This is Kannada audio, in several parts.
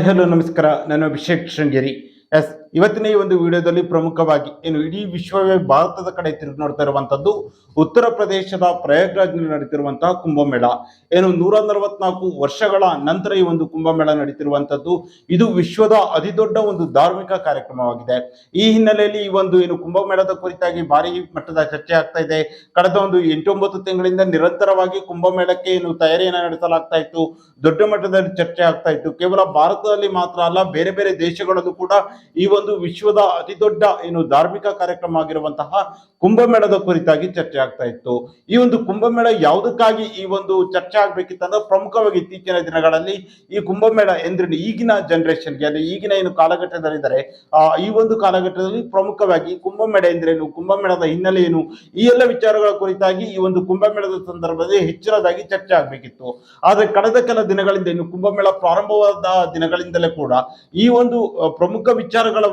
ಹಲೋ ನಮಸ್ಕಾರ. ನಾನು ಅಭಿಷೇಕ್ ಶೃಂಗೇರಿ. ಎಸ್ ಇವತ್ತಿನ ಈ ಒಂದು ವಿಡಿಯೋದಲ್ಲಿ ಪ್ರಮುಖವಾಗಿ ಏನು ಇಡೀ ವಿಶ್ವವೇ ಭಾರತದ ಕಡೆ ತಿರುಗಿ ನೋಡ್ತಾ ಇರುವಂತದ್ದು ಉತ್ತರ ಪ್ರದೇಶದ ಪ್ರಯಾಗ್ರಾಜ್ನಲ್ಲಿ ನಡೀತಿರುವಂತಹ ಕುಂಭಮೇಳ. ಏನು ನೂರ ನಲವತ್ನಾಲ್ಕು ವರ್ಷಗಳ ನಂತರ ಈ ಒಂದು ಕುಂಭಮೇಳ ನಡೀತಿರುವಂತದ್ದು ಇದು ವಿಶ್ವದ ಅತಿದೊಡ್ಡ ಒಂದು ಧಾರ್ಮಿಕ ಕಾರ್ಯಕ್ರಮವಾಗಿದೆ. ಈ ಹಿನ್ನೆಲೆಯಲ್ಲಿ ಈ ಒಂದು ಏನು ಕುಂಭಮೇಳದ ಕುರಿತಾಗಿ ಭಾರಿ ಮಟ್ಟದ ಚರ್ಚೆ ಆಗ್ತಾ ಇದೆ. ಕಳೆದ ಒಂದು ಎಂಟೊಂಬತ್ತು ತಿಂಗಳಿಂದ ನಿರಂತರವಾಗಿ ಕುಂಭಮೇಳಕ್ಕೆ ಏನು ತಯಾರಿಯನ್ನು ನಡೆಸಲಾಗ್ತಾ ಇತ್ತು. ದೊಡ್ಡ ಮಟ್ಟದಲ್ಲಿ ಚರ್ಚೆ ಆಗ್ತಾ ಇತ್ತು. ಕೇವಲ ಭಾರತದಲ್ಲಿ ಮಾತ್ರ ಅಲ್ಲ, ಬೇರೆ ಬೇರೆ ದೇಶಗಳಲ್ಲೂ ಕೂಡ ಈ ವಿಶ್ವದ ಅತಿ ದೊಡ್ಡ ಏನು ಧಾರ್ಮಿಕ ಕಾರ್ಯಕ್ರಮ ಆಗಿರುವಂತಹ ಕುಂಭಮೇಳದ ಕುರಿತಾಗಿ ಚರ್ಚೆ ಆಗ್ತಾ ಇತ್ತು. ಈ ಒಂದು ಕುಂಭಮೇಳ ಯಾವುದಕ್ಕಾಗಿ ಈ ಒಂದು ಚರ್ಚೆ ಆಗ್ಬೇಕಿತ್ತಂದ್ರೆ ಪ್ರಮುಖವಾಗಿ ಇತ್ತೀಚಿನ ದಿನಗಳಲ್ಲಿ ಈ ಕುಂಭಮೇಳ ಎಂದ್ರೆ ಈಗಿನ ಜನರೇಷನ್ಗೆ ಅಂದ್ರೆ ಈಗಿನ ಏನು ಕಾಲಘಟ್ಟದಲ್ಲಿದ್ದಾರೆ, ಆ, ಈ ಒಂದು ಕಾಲಘಟ್ಟದಲ್ಲಿ ಪ್ರಮುಖವಾಗಿ ಕುಂಭಮೇಳ ಎಂದ್ರೇನು? ಕುಂಭಮೇಳದ ಹಿನ್ನೆಲೆ ಏನು? ಈ ಎಲ್ಲ ವಿಚಾರಗಳ ಕುರಿತಾಗಿ ಈ ಒಂದು ಕುಂಭಮೇಳದ ಸಂದರ್ಭದಲ್ಲಿ ಹೆಚ್ಚಿನದಾಗಿ ಚರ್ಚೆ ಆಗ್ಬೇಕಿತ್ತು. ಆದ್ರೆ ಕಳೆದ ಕೆಲ ದಿನಗಳಿಂದ ಇನ್ನು ಕುಂಭಮೇಳ ಪ್ರಾರಂಭವಾದ ದಿನಗಳಿಂದಲೇ ಕೂಡ ಈ ಒಂದು ಪ್ರಮುಖ ವಿಚಾರಗಳ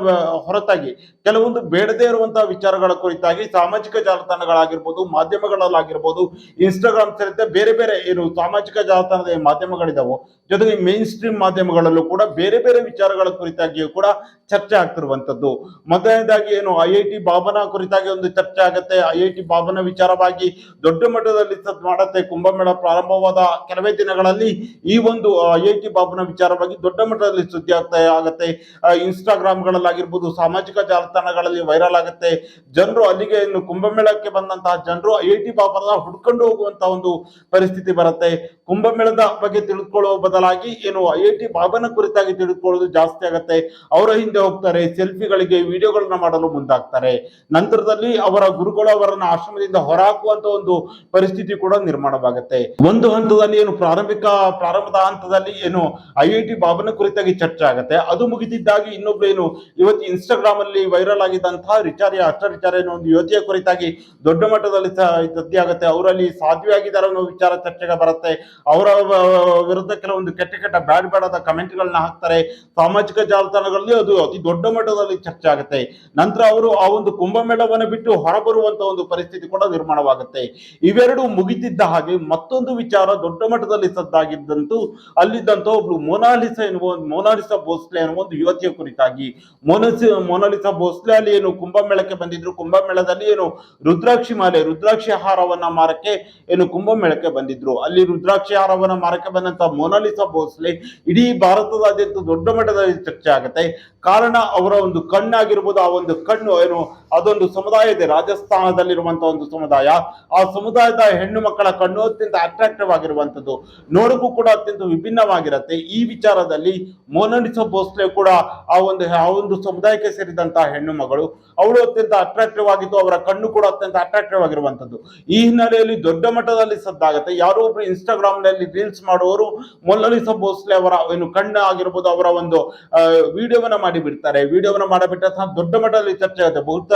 ಹೊರತಾಗಿ ಕೆಲವೊಂದು ಬೇಡದೇ ಇರುವಂತಹ ವಿಚಾರಗಳ ಕುರಿತಾಗಿ ಸಾಮಾಜಿಕ ಜಾಲತಾಣಗಳಾಗಿರ್ಬೋದು, ಮಾಧ್ಯಮಗಳಲ್ಲಾಗಿರ್ಬೋದು ಇನ್ಸ್ಟಾಗ್ರಾಮ್ ಸೇರಿದಂತೆ ಬೇರೆ ಬೇರೆ ಏನು ಸಾಮಾಜಿಕ ಜಾಲತಾಣದ ಮಾಧ್ಯಮಗಳಿದಾವೆ, ಜೊತೆಗೆ ಮೇನ್ ಸ್ಟ್ರೀಮ್ ಮಾಧ್ಯಮಗಳಲ್ಲೂ ಕೂಡ ಬೇರೆ ಬೇರೆ ವಿಚಾರಗಳ ಕುರಿತಾಗಿಯೂ ಕೂಡ ಚರ್ಚೆ ಆಗ್ತಿರುವಂತದ್ದು ಮೊದಲನೇದಾಗಿ ಏನು, ಐ ಐ ಟಿ ಬಾಬನ ಕುರಿತಾಗಿ ಒಂದು ಚರ್ಚೆ ಆಗುತ್ತೆ. ಐ ಐ ಟಿ ಬಾಬನ ವಿಚಾರವಾಗಿ ದೊಡ್ಡ ಮಟ್ಟದಲ್ಲಿ ಮಾಡುತ್ತೆ. ಕುಂಭಮೇಳ ಪ್ರಾರಂಭವಾದ ಕೆಲವೇ ದಿನಗಳಲ್ಲಿ ಈ ಒಂದು ಐ ಐ ಟಿ ಬಾಬನ ವಿಚಾರವಾಗಿ ದೊಡ್ಡ ಮಟ್ಟದಲ್ಲಿ ಸುದ್ದಿ ಆಗ್ತಾ ಆಗತ್ತೆ. ಇನ್ಸ್ಟಾಗ್ರಾಮ್ಗಳಲ್ಲಾಗಿರ್ಬೋದು ಸಾಮಾಜಿಕ ಜಾಲತಾಣಗಳಲ್ಲಿ ವೈರಲ್ ಆಗುತ್ತೆ. ಜನರು ಅಲ್ಲಿಗೆ ಇನ್ನು ಕುಂಭಮೇಳಕ್ಕೆ ಬಂದಂತಹ ಜನರು ಐ ಟಿ ಬಾಬನ ಹುಡ್ಕೊಂಡು ಹೋಗುವಂತಹ ಒಂದು ಪರಿಸ್ಥಿತಿ ಬರುತ್ತೆ. ಕುಂಭಮೇಳದ ಬಗ್ಗೆ ತಿಳಿದುಕೊಳ್ಳುವ ಬದಲಾಗಿ ಏನು ಐ ಐ ಟಿ ಬಾಬನ ಕುರಿತಾಗಿ ತಿಳಿದುಕೊಳ್ಳೋದು ಜಾಸ್ತಿ ಆಗುತ್ತೆ. ಅವರ ಹಿಂದೆ ಹೋಗ್ತಾರೆ, ಸೆಲ್ಫಿಗಳಿಗೆ ವಿಡಿಯೋಗಳನ್ನ ಮಾಡಲು ಮುಂದಾಗ್ತಾರೆ. ನಂತರದಲ್ಲಿ ಅವರ ಗುರುಗಳು ಅವರನ್ನ ಆಶ್ರಮದಿಂದ ಹೊರಹಾಕುವಂತ ಒಂದು ಪರಿಸ್ಥಿತಿ ಕೂಡ ನಿರ್ಮಾಣವಾಗುತ್ತೆ. ಒಂದು ಹಂತದಲ್ಲಿ ಏನು ಪ್ರಾರಂಭಿಕ, ಪ್ರಾರಂಭದ ಹಂತದಲ್ಲಿ ಏನು ಐ ಐ ಟಿ ಬಾಬನ ಕುರಿತಾಗಿ ಚರ್ಚೆ ಆಗುತ್ತೆ. ಅದು ಮುಗಿದಿದ್ದಾಗಿ ಇನ್ನೊಬ್ರು ಏನು ಇವತ್ತು ಇನ್ಸ್ಟಾಗ್ರಾಮ್ ಅಲ್ಲಿ ವೈರಲ್ ಆಗಿದ್ದಂತಹ ರಿಚಾರ್ಯ ಅಷ್ಟ ರಿಚಾರಿಯ ಅನ್ನೋ ಒಂದು ಯುವತಿಯ ಕುರಿತಾಗಿ ದೊಡ್ಡ ಮಟ್ಟದಲ್ಲಿ ಸದ್ದಿ ಆಗುತ್ತೆ ಅವರಲ್ಲಿ ಸಾಧ್ವಿ ಆಗಿದ್ದಾರೆ ಅನ್ನೋ ವಿಚಾರ ಚರ್ಚೆಗೆ ಬರುತ್ತೆ. ಅವರ ವಿರುದ್ಧ ಕೆಲವೊಂದು ಕೆಟ್ಟ ಕೆಟ್ಟ ಬ್ಯಾಡ್ ಬ್ಯಾಡದ ಕಮೆಂಟ್ ಗಳನ್ನ ಹಾಕ್ತಾರೆ. ಸಾಮಾಜಿಕ ಜಾಲತಾಣಗಳಲ್ಲಿ ಅದು ಅತಿ ದೊಡ್ಡ ಮಟ್ಟದಲ್ಲಿ ಚರ್ಚೆ ಆಗುತ್ತೆ. ನಂತರ ಅವರು ಆ ಒಂದು ಕುಂಭಮೇಳವನ್ನು ಬಿಟ್ಟು ಹೊರಬರುವಂತ ಒಂದು ಪರಿಸ್ಥಿತಿ ಕೂಡ ನಿರ್ಮಾಣವಾಗುತ್ತೆ. ಇವೆರಡು ಮುಗಿದಿದ್ದ ಹಾಗೆ ಮತ್ತೊಂದು ವಿಚಾರ ದೊಡ್ಡ ಮಟ್ಟದಲ್ಲಿ ಸದ್ದಾಗಿದ್ದಂತೂ ಅಲ್ಲಿದ್ದಂತ ಒಬ್ರು ಮೊನಾಲಿಸಾ ಎನ್ನುವ, ಮೊನಾಲಿಸಾ ಭೋಸ್ಲೆ ಎನ್ನುವ ಒಂದು ಯುವತಿಯ ಕುರಿತಾಗಿ ಮೊನಸಿ ಮೊನಾಲಿಸಾ ಭೋಸ್ಲೆ ಅಲ್ಲಿ ಏನು ಕುಂಭಮೇಳಕ್ಕೆ ಬಂದಿದ್ರು, ಕುಂಭಮೇಳದಲ್ಲಿ ಏನು ರುದ್ರಾಕ್ಷಿ ಮಾಲೆ, ರುದ್ರಾಕ್ಷಿ ಆಹಾರವನ್ನ ಮಾರಕ್ಕೆ ಏನು ಕುಂಭಮೇಳಕ್ಕೆ ಬಂದಿದ್ರು. ಅಲ್ಲಿ ರುದ್ರಾಕ್ಷಿ ಹಾರವನ್ನ ಮಾರಕ್ಕೆ ಬಂದಂತ ಮೊನಾಲಿಸಾ ಭೋಸ್ಲೆ ಇಡೀ ಭಾರತದಾದ್ಯಂತ ದೊಡ್ಡ ಮಟ್ಟದಲ್ಲಿ ಚರ್ಚೆ ಆಗುತ್ತೆ. ಕಾರಣ ಅವರ ಒಂದು ಕಣ್ಣಾಗಿರ್ಬೋದು, ಆ ಒಂದು ಕಣ್ಣು ಏನು, ಅದೊಂದು ಸಮುದಾಯ ಇದೆ ರಾಜಸ್ಥಾನದಲ್ಲಿರುವಂತಹ ಒಂದು ಸಮುದಾಯ. ಆ ಸಮುದಾಯದ ಹೆಣ್ಣು ಮಕ್ಕಳ ಕಣ್ಣು ಅತ್ಯಂತ ಅಟ್ರಾಕ್ಟಿವ್ ಆಗಿರುವಂತದ್ದು ನೋಡಕ್ಕೂ ಕೂಡ ಅತ್ಯಂತ ವಿಭಿನ್ನವಾಗಿರುತ್ತೆ. ಈ ವಿಚಾರದಲ್ಲಿ ಮೋನಾಲಿಸಾ ಭೋಸ್ಲೆ ಕೂಡ ಆ ಒಂದು ಆ ಒಂದು ಸಮುದಾಯಕ್ಕೆ ಸೇರಿದಂತಹ ಹೆಣ್ಣು ಮಗಳು. ಅವಳು ಅತ್ಯಂತ ಅಟ್ರಾಕ್ಟಿವ್ ಆಗಿದ್ದು, ಅವರ ಕಣ್ಣು ಕೂಡ ಅತ್ಯಂತ ಅಟ್ರಾಕ್ಟಿವ್ ಆಗಿರುವಂಥದ್ದು. ಈ ಹಿನ್ನೆಲೆಯಲ್ಲಿ ದೊಡ್ಡ ಮಟ್ಟದಲ್ಲಿ ಸದ್ದಾಗುತ್ತೆ. ಯಾರೋ ಒಬ್ರು ಇನ್ಸ್ಟಾಗ್ರಾಮ್ನಲ್ಲಿ ರೀಲ್ಸ್ ಮಾಡುವವರು ಮೊನಾಲಿಸಾ ಭೋಸ್ಲೆ ಅವರ ಏನು ಕಣ್ಣು ಆಗಿರ್ಬೋದು, ಅವರ ಒಂದು ವಿಡಿಯೋವನ್ನ ಮಾಡಿ ಬಿಡ್ತಾರೆ ವಿಡಿಯೋವನ್ನ ಮಾಡಿಬಿಟ್ಟ ದೊಡ್ಡ ಮಟ್ಟದಲ್ಲಿ ಚರ್ಚೆ ಆಗುತ್ತೆ. ಬಹುತ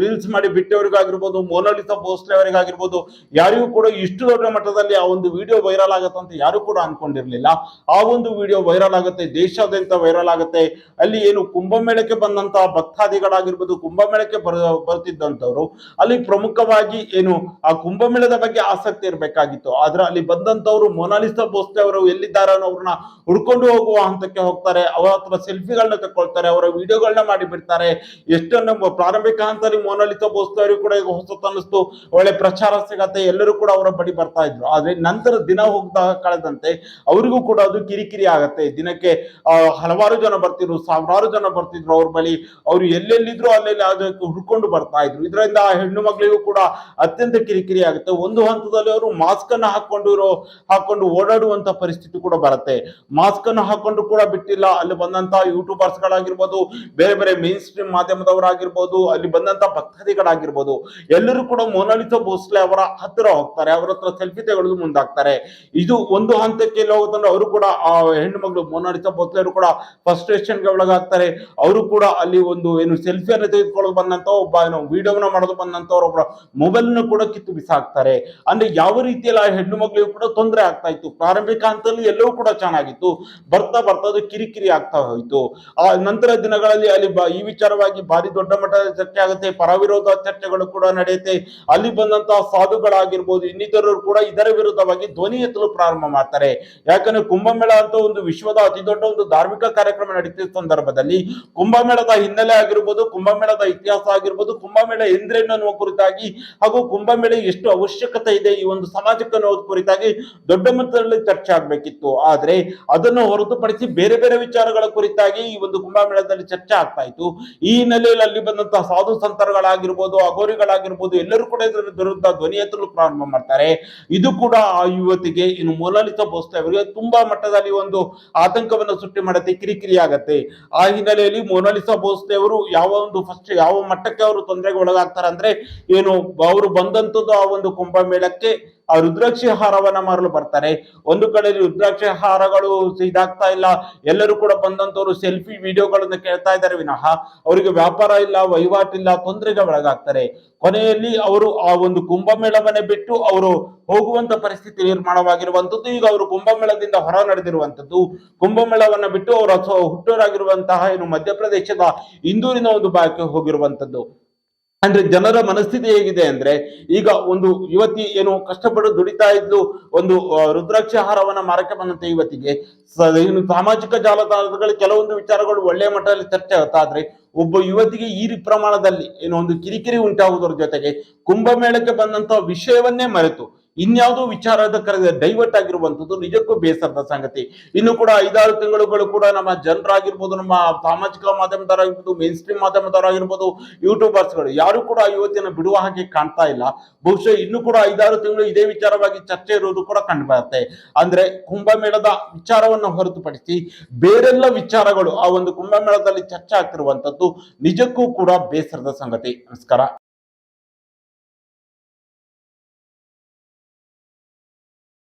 ರೀಲ್ಸ್ ಮಾಡಿ ಬಿಟ್ಟವರಿಗಾಗಿರ್ಬೋದು ಮೋನಾಲಿಸಾ ಭೋಸ್ಲೆ ಅವರಿಗಾಗಿರ್ಬೋದು, ಯಾರಿಗೂ ಕೂಡ ಇಷ್ಟು ದೊಡ್ಡ ಮಟ್ಟದಲ್ಲಿ ಆ ಒಂದು ವಿಡಿಯೋ ವೈರಲ್ ಆಗುತ್ತೆ ಅಂತ ಯಾರು ಕೂಡ ಅನ್ಕೊಂಡಿರ್ಲಿಲ್ಲ. ಆ ಒಂದು ವಿಡಿಯೋ ವೈರಲ್ ಆಗುತ್ತೆ, ದೇಶಾದ್ಯಂತ ವೈರಲ್ ಆಗುತ್ತೆ. ಅಲ್ಲಿ ಏನು ಕುಂಭಮೇಳಕ್ಕೆ ಬಂದಂತಹ ಭಕ್ತಾದಿಗಳಾಗಿರ್ಬೋದು, ಕುಂಭಮೇಳಕ್ಕೆ ಬರ ಬರ್ತಿದ್ದಂಥವ್ರು ಅಲ್ಲಿ ಪ್ರಮುಖವಾಗಿ ಏನು, ಆ ಕುಂಭಮೇಳದ ಬಗ್ಗೆ ಆಸಕ್ತಿ ಇರಬೇಕಾಗಿತ್ತು. ಆದ್ರೆ ಅಲ್ಲಿ ಬಂದಂತವ್ರು ಮೊನಾಲಿಸಾ ಭೋಸ್ಲೆ ಅವರು ಎಲ್ಲಿದ್ದಾರೆ ಅನ್ನೋರನ್ನ ಹುಡ್ಕೊಂಡು ಹೋಗುವ ಹಂತಕ್ಕೆ ಹೋಗ್ತಾರೆ. ಅವರ ಹತ್ರ ಸೆಲ್ಫಿಗಳನ್ನ ತಗೊಳ್ತಾರೆ ಅವರ ವಿಡಿಯೋಗಳನ್ನ ಮಾಡಿ ಬಿಡ್ತಾರೆ. ಎಷ್ಟೊಂದು ಪ್ರಾರಂಭಿಕ ಹಂತದಲ್ಲಿ ಭೋಸ್ಲೆ ಅವರಿಗೂ ಕೂಡ ಈಗ ಹೊಸತು ಅನ್ನಿಸ್ತು. ಒಳ್ಳೆ ಪ್ರಚಾರ ಸಿಗತ್ತೆ, ಎಲ್ಲರೂ ಕೂಡ ಅವರ ಬಳಿ ಬರ್ತಾ ಇದ್ರು. ಆದ್ರೆ ನಂತರ ದಿನ ಹೋಗ್ತಾ ಕಳೆದಂತೆ ಅವರಿಗೂ ಕೂಡ ಅದು ಕಿರಿಕಿರಿ ಆಗತ್ತೆ. ದಿನಕ್ಕೆ ಹಲವಾರು ಜನ ಬರ್ತಿದ್ರು, ಸಾವಿರಾರು ಜನ ಬರ್ತಿದ್ರು ಅವ್ರ ಬಳಿ. ಅವ್ರು ಎಲ್ಲೆಲ್ಲಿದ್ರು ಅಲ್ಲೆಲ್ಲಿ ಅದಕ್ಕೆ ಹುಡ್ಕೊಂಡು ಬರ್ತಾ ಇದ್ರು. ಇದರಿಂದ ಆ ಹೆಣ್ಣು ಮಗಳಿಗೂ ಕೂಡ ಅತ್ಯಂತ ಕಿರಿಕಿರಿ ಆಗುತ್ತೆ. ಒಂದು ಹಂತದಲ್ಲಿ ಅವರು ಮಾಸ್ಕ್ ಅನ್ನ ಹಾಕೊಂಡು ಹಾಕೊಂಡು ಓಡಾಡುವಂತ ಪರಿಸ್ಥಿತಿ ಕೂಡ ಬರುತ್ತೆ. ಮಾಸ್ಕ್ ಅನ್ನು ಹಾಕೊಂಡು ಕೂಡ ಬಿಟ್ಟಿಲ್ಲ. ಅಲ್ಲಿ ಬಂದಂತ ಯೂಟ್ಯೂಬರ್ಸ್ ಗಳಾಗಿರ್ಬೋದು ಬೇರೆ ಬೇರೆ ಮೇನ್ ಸ್ಟ್ರೀಮ್ ಮಾಧ್ಯಮದವರಾಗಿರ್ಬೋದು, ಅಲ್ಲಿ ಬಂದಂತ ಭಕ್ತಾದಿಗಳಾಗಿರ್ಬೋದು, ಎಲ್ಲರೂ ಕೂಡ ಮೊನಾಲಿಸಾ ಭೋಸ್ಲೆ ಅವರ ಹತ್ತಿರ ಹೋಗ್ತಾರೆ, ಅವರ ಹತ್ರ ಸೆಲ್ಫಿ ತೆಗೆದು ಮುಂದಾಗ್ತಾರೆ. ಇದು ಒಂದು ಹಂತಕ್ಕೆ ಹೋಗುತ್ತಂದ್ರೆ ಅವರು ಕೂಡ, ಆ ಹೆಣ್ಣು ಮಗಳು ಮೊನಾಲಿಸಾ ಭೋಸ್ಲೆ ಅವರು ಕೂಡ ಫಸ್ಟ್ಗೆ ಒಳಗಾಗ್ತಾರೆ. ಅವರು ಕೂಡ ಅಲ್ಲಿ ಒಂದು ಏನು ಸೆಲ್ಫಿಯನ್ನು ತೆಗೆದುಕೊಳ್ಳೋದು ಬಂದಂತ, ಒಬ್ಬ ಏನು ವಿಡಿಯೋನ ಮಾಡೋದು ಬಂದಂತವ್ರ ಒಬ್ಬರ ಮೊಬೈಲ್ ಕೂಡ ಕಿತ್ತು ಬಿಸಾಕ್ತಾರೆ. ಅಂದ್ರೆ ಯಾವ ರೀತಿಯಲ್ಲಿ ಆ ಹೆಣ್ಣು ಮಗಳಿಗೂ ಕೂಡ ತೊಂದರೆ ಆಗ್ತಾ ಇತ್ತು. ಪ್ರಾರಂಭಿಕ ಹಂತದಲ್ಲಿ ಎಲ್ಲವೂ ಕೂಡ ಚೆನ್ನಾಗಿತ್ತು. ಬರ್ತಾ ಬರ್ತಾ ಅದು ಕಿರಿಕಿರಿ ಆಗ್ತಾ ಹೋಯ್ತು. ಆ ನಂತರ ದಿನಗಳಲ್ಲಿ ಅಲ್ಲಿ ಈ ವಿಚಾರವಾಗಿ ಭಾರಿ ದೊಡ್ಡ ಮಟ್ಟದ ಚರ್ಚೆ ಆಗುತ್ತೆ. ಪರವಿರೋಧ ಚರ್ಚೆಗಳು ಕೂಡ ನಡೆಯುತ್ತೆ. ಅಲ್ಲಿ ಬಂದಂತಹ ಸಾಧುಗಳಾಗಿರ್ಬೋದು, ಇನ್ನಿತರರು ಕೂಡ ಇದರ ವಿರುದ್ಧವಾಗಿ ಧ್ವನಿ ಎತ್ತಲು ಪ್ರಾರಂಭ ಮಾಡ್ತಾರೆ. ಯಾಕಂದ್ರೆ ಕುಂಭಮೇಳ ಅಂತ ಒಂದು ವಿಶ್ವದ ಅತಿ ದೊಡ್ಡ ಒಂದು ಧಾರ್ಮಿಕ ಕಾರ್ಯಕ್ರಮ ನಡೀತಿದ್ದ ಸಂದರ್ಭದಲ್ಲಿ ಕುಂಭಮೇಳದ ಹಿನ್ನೆಲೆ ಆಗಿರ್ಬೋದು, ಕುಂಭಮೇಳದ ಇತಿಹಾಸ ಆಗಿರ್ಬೋದು, ಕುಂಭಮೇಳ ಎಂದ್ರೇನು ಅನ್ನುವ ಕುರಿತಾಗಿ ಹಾಗೂ ಕುಂಭಮೇಳ ಎಷ್ಟು ಅವಶ್ಯಕತೆ ಇದೆ ಈ ಒಂದು ಸಮಾಜಕ್ಕೆ ಅನ್ನೋದು ಕುರಿತಾಗಿ ದೊಡ್ಡ ಮಟ್ಟದಲ್ಲಿ ಚರ್ಚೆ ಆಗ್ಬೇಕಿತ್ತು. ಆದ್ರೆ ಅದನ್ನು ಹೊರತುಪಡಿಸಿ ಬೇರೆ ಬೇರೆ ವಿಚಾರಗಳ ಕುರಿತಾಗಿ ಈ ಕುಂಭಮೇಳದಲ್ಲಿ ಚರ್ಚೆ ಆಗ್ತಾ ಇತ್ತು. ಈ ಹಿನ್ನೆಲೆಯಲ್ಲಿ ಅಲ್ಲಿ ಬಂದಂತಹ ಸಾಧು ಸಂತರುಗಳಾಗಿರ್ಬೋದು, ಅಘೋರಿಗಳಾಗಿರ್ಬೋದು, ಎಲ್ಲರೂ ಕೂಡ ಇದರ ವಿರುದ್ಧ ಧ್ವನಿ ಎತ್ತಲು ಪ್ರಾರಂಭ ಮಾಡ್ತಾರೆ. ಇದು ಕೂಡ ಆ ಯುವತಿಗೆ ಇನ್ನು ಮೊನಾಲಿಸಾ ಭೋಸ್ಲೆ ಅವರಿಗೆ ತುಂಬಾ ಮಟ್ಟದಲ್ಲಿ ಒಂದು ಆತಂಕವನ್ನು ಸೃಷ್ಟಿ ಮಾಡುತ್ತೆ, ಕಿರಿಕಿರಿ ಆಗತ್ತೆ. ಆ ಹಿನ್ನೆಲೆಯಲ್ಲಿ ಮೊನಾಲಿಸಾ ಬೋಸ್ತೆ ಅವರು ಯಾವ ಒಂದು ಫಸ್ಟ್ ಯಾವ ಮಟ್ಟಕ್ಕೆ ಅವರು ತೊಂದರೆಗೆ ಒಳಗಾಗ್ತಾರೆ ಅಂದ್ರೆ, ಏನು, ಅವರು ಬಂದಂತದ್ದು ಆ ಒಂದು ಕುಂಭಮೇಳಕ್ಕೆ ಆ ರುದ್ರಾಕ್ಷಿ ಹಾರವನ್ನ ಮಾರಲು ಬರ್ತಾರೆ. ಒಂದು ಕಡೆಯಲ್ಲಿ ರುದ್ರಾಕ್ಷಿ ಹಾರಗಳು ಇದಾಗ್ತಾ ಇಲ್ಲ. ಎಲ್ಲರೂ ಕೂಡ ಬಂದಂತವರು ಸೆಲ್ಫಿ ವಿಡಿಯೋಗಳನ್ನ ಕೇಳ್ತಾ ಇದ್ದಾರೆ ವಿನಃ. ಅವರಿಗೆ ವ್ಯಾಪಾರ ಇಲ್ಲ ವಹಿವಾಟಿಲ್ಲ ತೊಂದರೆಗೆ ಒಳಗಾಗ್ತಾರೆ. ಕೊನೆಯಲ್ಲಿ ಅವರು ಆ ಒಂದು ಕುಂಭಮೇಳವನ್ನೇ ಬಿಟ್ಟು ಅವರು ಹೋಗುವಂತ ಪರಿಸ್ಥಿತಿ ನಿರ್ಮಾಣವಾಗಿರುವಂತದ್ದು ಈಗ ಅವರು ಕುಂಭಮೇಳದಿಂದ ಹೊರ ನಡೆದಿರುವಂತದ್ದು ಕುಂಭಮೇಳವನ್ನ ಬಿಟ್ಟು ಅವರು ಹುಟ್ಟೂರಾಗಿರುವಂತಹ ಏನು ಮಧ್ಯಪ್ರದೇಶದ ಇಂದೂರಿನ ಒಂದು ಭಾಗಕ್ಕೆ ಹೋಗಿರುವಂತದ್ದು ಅಂದ್ರೆ ಜನರ ಮನಸ್ಥಿತಿ ಹೇಗಿದೆ ಅಂದ್ರೆ ಈಗ ಒಂದು ಯುವತಿ ಏನು ಕಷ್ಟಪಟ್ಟು ದುಡಿತಾ ಇದ್ಲು ಒಂದು ಆ, ರುದ್ರಾಕ್ಷಿ ಹಾರವನ್ನ ಮಾರಕ್ಕೆ ಬಂದಂತೆ ಯುವತಿಗೆ. ಏನು ಸಾಮಾಜಿಕ ಜಾಲತಾಣದಲ್ಲಿ ಕೆಲವೊಂದು ವಿಚಾರಗಳು ಒಳ್ಳೆಯ ಮಟ್ಟದಲ್ಲಿ ಚರ್ಚೆ ಆದ್ರೆ ಒಬ್ಬ ಯುವತಿಗೆ ಈ ಪ್ರಮಾಣದಲ್ಲಿ ಏನು ಒಂದು ಕಿರಿಕಿರಿ ಉಂಟಾಗುವುದರ ಜೊತೆಗೆ ಕುಂಭಮೇಳಕ್ಕೆ ಬಂದಂತಹ ವಿಷಯವನ್ನೇ ಮರೆತು. ಇನ್ಯಾವುದೋ ವಿಚಾರದ ಡೈವರ್ಟ್ ಆಗಿರುವಂತದ್ದು ನಿಜಕ್ಕೂ ಬೇಸರದ ಸಂಗತಿ. ಇನ್ನು ಕೂಡ ಐದಾರು ತಿಂಗಳುಗಳು ಕೂಡ ನಮ್ಮ ಜನರಾಗಿರ್ಬೋದು, ನಮ್ಮ ಸಾಮಾಜಿಕ ಮಾಧ್ಯಮದವರಾಗಿರ್ಬೋದು ಮೇನ್ ಸ್ಟ್ರೀಮ್ ಮಾಧ್ಯಮದವರಾಗಿರ್ಬೋದು ಯೂಟ್ಯೂಬರ್ಸ್ಗಳು ಯಾರು ಕೂಡ ಯುವತಿಯನ್ನು ಬಿಡುವ ಹಾಗೆ ಕಾಣ್ತಾ ಇಲ್ಲ. ಬಹುಶಃ ಇನ್ನು ಕೂಡ ಐದಾರು ತಿಂಗಳು ಇದೇ ವಿಚಾರವಾಗಿ ಚರ್ಚೆ ಇರುವುದು ಕೂಡ ಕಂಡು ಬರುತ್ತೆ. ಅಂದ್ರೆ ಕುಂಭಮೇಳದ ವಿಚಾರವನ್ನು ಹೊರತುಪಡಿಸಿ ಬೇರೆಲ್ಲ ವಿಚಾರಗಳು ಆ ಒಂದು ಕುಂಭಮೇಳದಲ್ಲಿ ಚರ್ಚೆ ಆಗ್ತಿರುವಂತದ್ದು ನಿಜಕ್ಕೂ ಕೂಡ ಬೇಸರದ ಸಂಗತಿ. ನಮಸ್ಕಾರ.